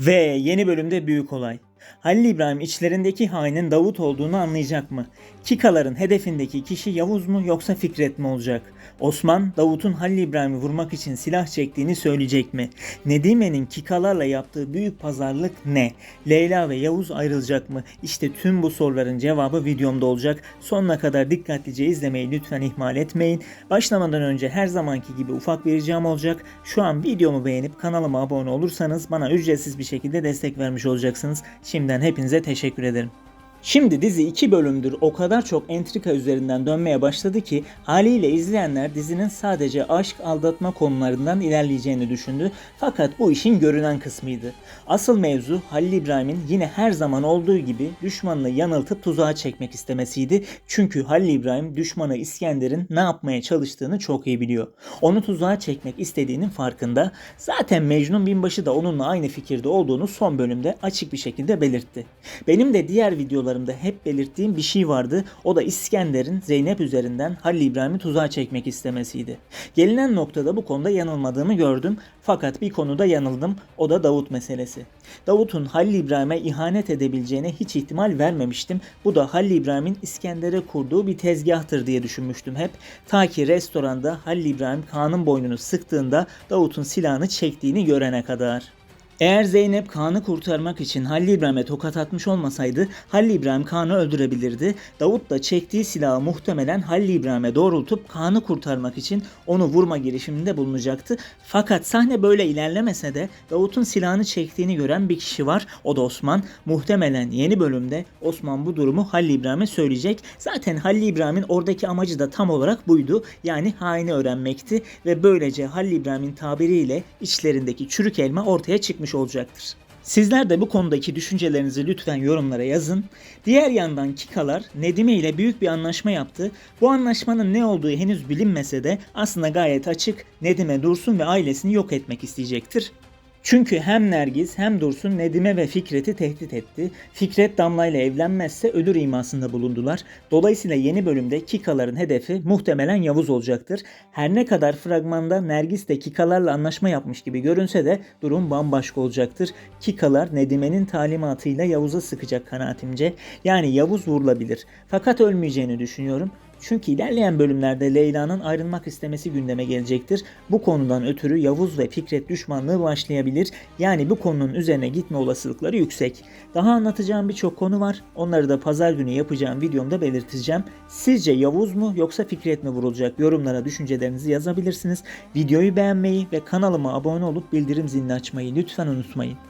Ve yeni bölümde büyük olay. Halil İbrahim içlerindeki hainin Davut olduğunu anlayacak mı? Kikaların hedefindeki kişi Yavuz mu yoksa Fikret mi olacak? Osman, Davut'un Halil İbrahim'i vurmak için silah çektiğini söyleyecek mi? Nedime'nin Kikalarla yaptığı büyük pazarlık ne? Leyla ve Yavuz ayrılacak mı? İşte tüm bu soruların cevabı videomda olacak. Sonuna kadar dikkatlice izlemeyi lütfen ihmal etmeyin. Başlamadan önce her zamanki gibi ufak bir ricam olacak. Şu an videomu beğenip kanalıma abone olursanız bana ücretsiz bir şekilde destek vermiş olacaksınız. Şimdiden hepinize teşekkür ederim. Şimdi dizi iki bölümdür o kadar çok entrika üzerinden dönmeye başladı ki haliyle izleyenler dizinin sadece aşk aldatma konularından ilerleyeceğini düşündü. Fakat bu işin görünen kısmıydı. Asıl mevzu Halil İbrahim'in yine her zaman olduğu gibi düşmanını yanıltıp tuzağa çekmek istemesiydi. Çünkü Halil İbrahim düşmanı İskender'in ne yapmaya çalıştığını çok iyi biliyor. Onu tuzağa çekmek istediğinin farkında. Zaten Mecnun Binbaşı da onunla aynı fikirde olduğunu son bölümde açık bir şekilde belirtti. Benim de diğer videolarımda hep belirttiğim bir şey vardı. O da İskender'in Zeynep üzerinden Halil İbrahim'i tuzağa çekmek istemesiydi. Gelinen noktada bu konuda yanılmadığımı gördüm. Fakat bir konuda yanıldım. O da Davut meselesi. Davut'un Halil İbrahim'e ihanet edebileceğine hiç ihtimal vermemiştim. Bu da Halil İbrahim'in İskender'e kurduğu bir tezgahtır diye düşünmüştüm hep. Ta ki restoranda Halil İbrahim Kaan'ın boynunu sıktığında Davut'un silahını çektiğini görene kadar. Eğer Zeynep Kaan'ı kurtarmak için Halil İbrahim'e tokat atmış olmasaydı Halil İbrahim Kaan'ı öldürebilirdi. Davut da çektiği silahı muhtemelen Halil İbrahim'e doğrultup Kaan'ı kurtarmak için onu vurma girişiminde bulunacaktı. Fakat sahne böyle ilerlemese de Davut'un silahını çektiğini gören bir kişi var. O da Osman. Muhtemelen yeni bölümde Osman bu durumu Halil İbrahim'e söyleyecek. Zaten Halil İbrahim'in oradaki amacı da tam olarak buydu. Yani haini öğrenmekti ve böylece Halil İbrahim'in tabiriyle içlerindeki çürük elma ortaya çıkmış olacaktır. Sizler de bu konudaki düşüncelerinizi lütfen yorumlara yazın. Diğer yandan Kikalar Nedime ile büyük bir anlaşma yaptı. Bu anlaşmanın ne olduğu henüz bilinmese de aslında gayet açık. Nedime Dursun ve ailesini yok etmek isteyecektir. Çünkü hem Nergiz hem Dursun Nedime ve Fikret'i tehdit etti. Fikret Damla ile evlenmezse ölür imasında bulundular. Dolayısıyla yeni bölümde Kikaların hedefi muhtemelen Yavuz olacaktır. Her ne kadar fragmanda Nergis de Kikalarla anlaşma yapmış gibi görünse de durum bambaşka olacaktır. Kikalar Nedime'nin talimatıyla Yavuz'a sıkacak kanaatimce. Yani Yavuz vurulabilir. Fakat ölmeyeceğini düşünüyorum. Çünkü ilerleyen bölümlerde Leyla'nın ayrılmak istemesi gündeme gelecektir. Bu konudan ötürü Yavuz ve Fikret düşmanlığı başlayabilir. Yani bu konunun üzerine gitme olasılıkları yüksek. Daha anlatacağım birçok konu var. Onları da pazar günü yapacağım videomda belirteceğim. Sizce Yavuz mu yoksa Fikret mi vurulacak? Yorumlara düşüncelerinizi yazabilirsiniz. Videoyu beğenmeyi ve kanalıma abone olup bildirim zilini açmayı lütfen unutmayın.